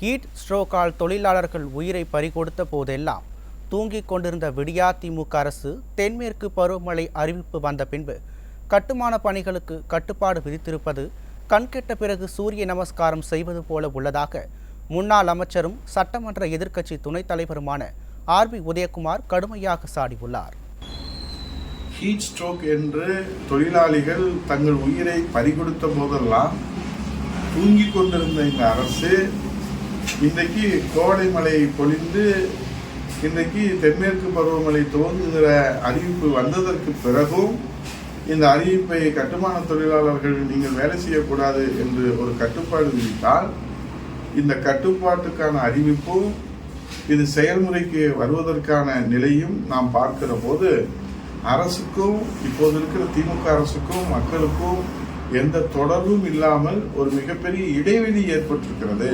Heat ஸ்ட்ரோக்கால் தொழிலாளர்கள் உயிரை பறிகொடுத்த போதெல்லாம் தூங்கிக் கொண்டிருந்த விடியா திமுக அரசு தென்மேற்கு பருவமழை அறிவிப்பு வந்த பின்பு கட்டுமான பணிகளுக்கு கட்டுப்பாடு விதித்திருப்பது கண்கெட்ட பிறகு சூரிய நமஸ்காரம் செய்வது போல உள்ளதாக முன்னாள் அமைச்சரும் சட்டமன்ற எதிர்க்கட்சி துணைத் தலைவருமான ஆர்பி உதயகுமார் கடுமையாக சாடியுள்ளார். ஹீட் ஸ்ட்ரோக் என்று தொழிலாளிகள் தங்கள் உயிரை பறிகொடுத்த போதெல்லாம் தூங்கிக் கொண்டிருந்த இந்த அரசு இன்றைக்கு கோடை மழை பொழிந்து இன்றைக்கு தென்மேற்கு பருவமழை துவங்குகிற அறிவிப்பு வந்ததற்கு பிறகும் இந்த அறிவிப்பை கட்டுமான தொழிலாளர்கள் நீங்கள் வேலை செய்யக்கூடாது என்று ஒரு கட்டுப்பாடு விதித்தால் இந்த கட்டுப்பாட்டுக்கான அறிவிப்பும் இது செயல்முறைக்கு வருவதற்கான நிலையும் நாம் பார்க்கிற போது அரசுக்கும் இப்போது இருக்கிற திமுக அரசுக்கும் மக்களுக்கும் எந்த தொடர்பும் இல்லாமல் ஒரு மிகப்பெரிய இடைவெளி ஏற்பட்டிருக்கிறது.